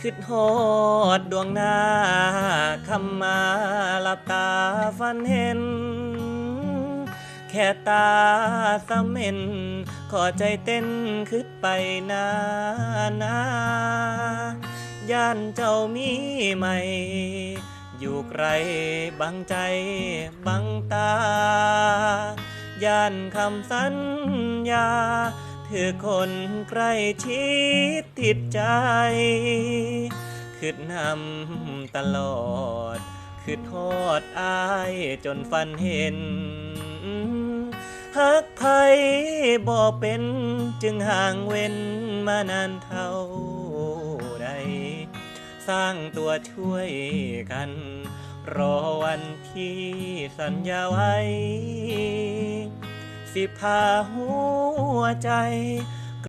คิดฮอดดวงหน้าคำมาหลับตาฝันเห็น แค่ตาสะเม็น ขอใจเต้นคิดไปนานาย่านเจ้ามีใหม่ อยู่ไกลบังใจบังตา ย่านคำสัญญา ถือคนใกล้ชิดติดใจคืดนำตลอดคืดทอดอายจนฝันเห็นหักไผบ่เป็นจึงห่างเว้นมานานเท่าใด สร้างตัวช่วยกัน รอวันที่สัญญาไว้ สิพาหัวใจ